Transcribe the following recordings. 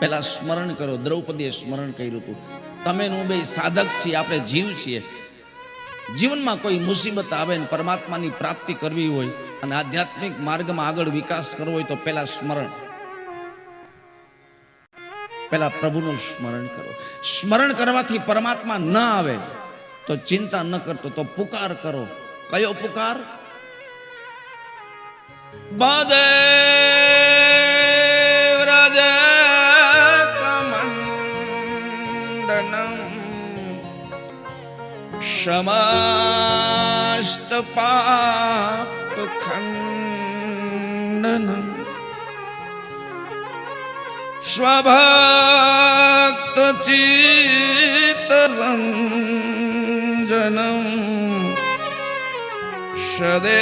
પહેલા સ્મરણ કરો, દ્રૌપદીએ સ્મરણ કર્યું હતું. તમે હું બે સાધક છીએ, આપણે જીવ છીએ. જીવનમાં કોઈ મુસીબત આવે ને પરમાત્માની પ્રાપ્તિ કરવી હોય અને આધ્યાત્મિક માર્ગમાં આગળ વિકાસ કરવો હોય તો પહેલા સ્મરણ. પહેલા પ્રભુનું સ્મરણ કરો. સ્મરણ કરવાથી પરમાત્મા ન આવે તો ચિંતા ન કરતો, તો પુકાર કરો. કયો પુકાર? બદેવ્રજ સમસ્ત પાપ ખંડન સ્વભક્ત ચિત્તરંજનમ સદેવનંદનમ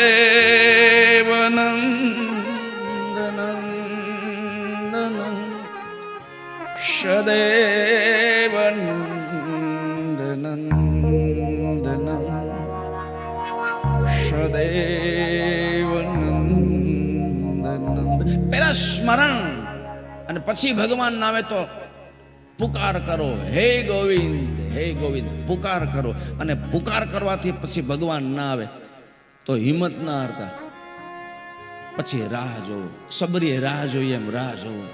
સદેવનંદનમ સદેવનંદનમ પેલા સ્મરણ અને પછી ભગવાન નામે તો પુકાર કરો. હે ગોવિંદ હે ગોવિંદ, પુકાર કરો. અને પુકાર કરવાથી પછી ભગવાન ના આવે તો હિંમત ના હારતા. પછી રાહ જોવો સબરીએ રાહ જોઈએ એમ રાહ જોવો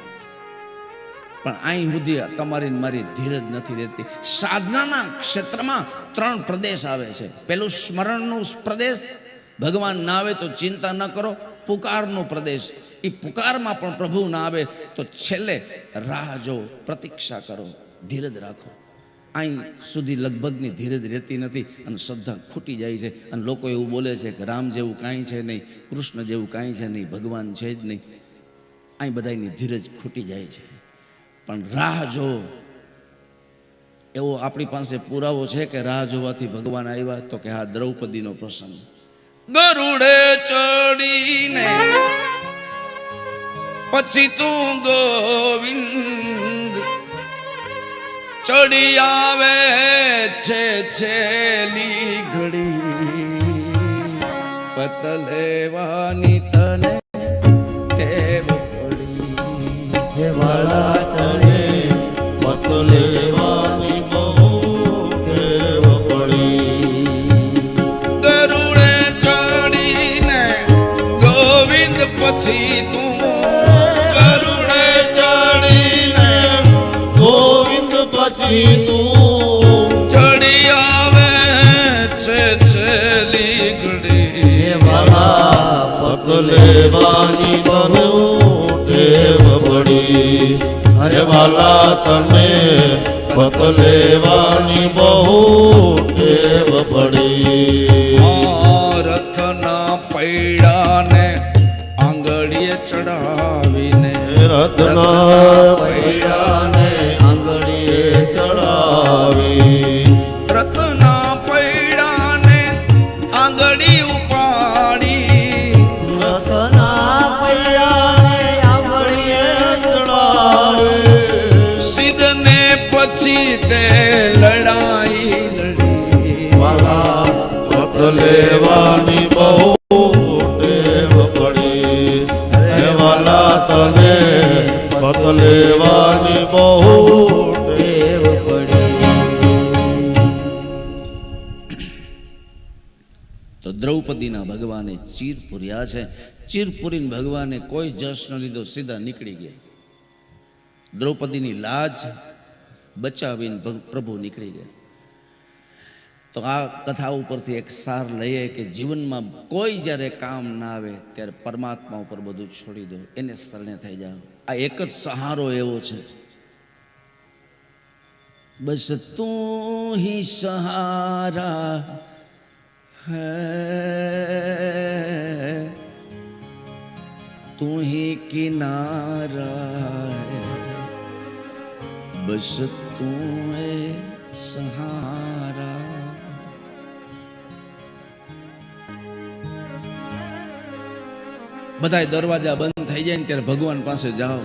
પણ અહીં સુધી તમારી મારી ધીરજ નથી રહેતી. સાધનાના ક્ષેત્રમાં ત્રણ પ્રદેશ આવે છે. પેલું સ્મરણનું પ્રદેશ ભગવાન ના આવે તો ચિંતા ન કરો. પુકારનો પ્રદેશ. એ પુકારમાં પણ પ્રભુ ના આવે તો છેલ્લે રાહ જો પ્રતીક્ષા કરો. ધીરજ રાખો. અહીં સુધી લગભગની ધીરજ રહેતી નથી અને શ્રદ્ધા ખૂટી જાય છે. અને લોકો એવું બોલે છે કે રામ જેવું કાંઈ છે નહીં, કૃષ્ણ જેવું કાંઈ છે નહીં, ભગવાન છે જ નહીં. અહીં બધાની ધીરજ ખૂટી જાય છે. પણ રાહ જો એવો આપણી પાસે પુરાવો છે કે રાહ જોવાથી ભગવાન આવ્યા તો કે હા દ્રૌપદીનો પ્રસંગ. ગરુડે ચડીને પછી તું ગોવિંદ ચડી આવે છે છેલી ઘડી. પત લેવાની તને કેવ પડી. વાલા તને પછી તું ગરુડે ચડીને ગોવિંદ પછી તું ચડી આવે છે છેલી ઘડી. વાળા વાલા પત લેવાની બહુ ટેવ પડી હરે વાલા તને પગલેવાની બહુ ટેવ પડી રત્ના પૈડાને આંગળીએ ચડાવી. પૈડાને આંગળી ઉપાડી. રત્ના પૈડાને આંગળીએ ચડાવી. સિદ્ધને પછી તે લડાઈ લડી. વાલા લેવાની બહુ તને બદલેવાની લેવાની બહુ તો દ્રૌપદીના ભગવાને ચીર પૂર્યા છે. ચીર પૂરીને ભગવાને કોઈ જશ ન લીધો, સીધા નીકળી ગયા. દ્રૌપદીની લાજ બચાવીને પ્રભુ નીકળી ગયા. તો આ કથા ઉપરથી એક સાર લઈએ કે જીવનમાં કોઈ જ્યારે કામ ના આવે ત્યારે પરમાત્મા ઉપર બધું છોડી દો, એને શરણે થઈ જાઓ. આ એક જ સહારો એવો છે. બસ તું હી સહારા હૈ. તું હી કિનારા બસ તું સહારા બધાય દરવાજા બંધ થઈ જાય ને ત્યારે ભગવાન પાસે જાઓ.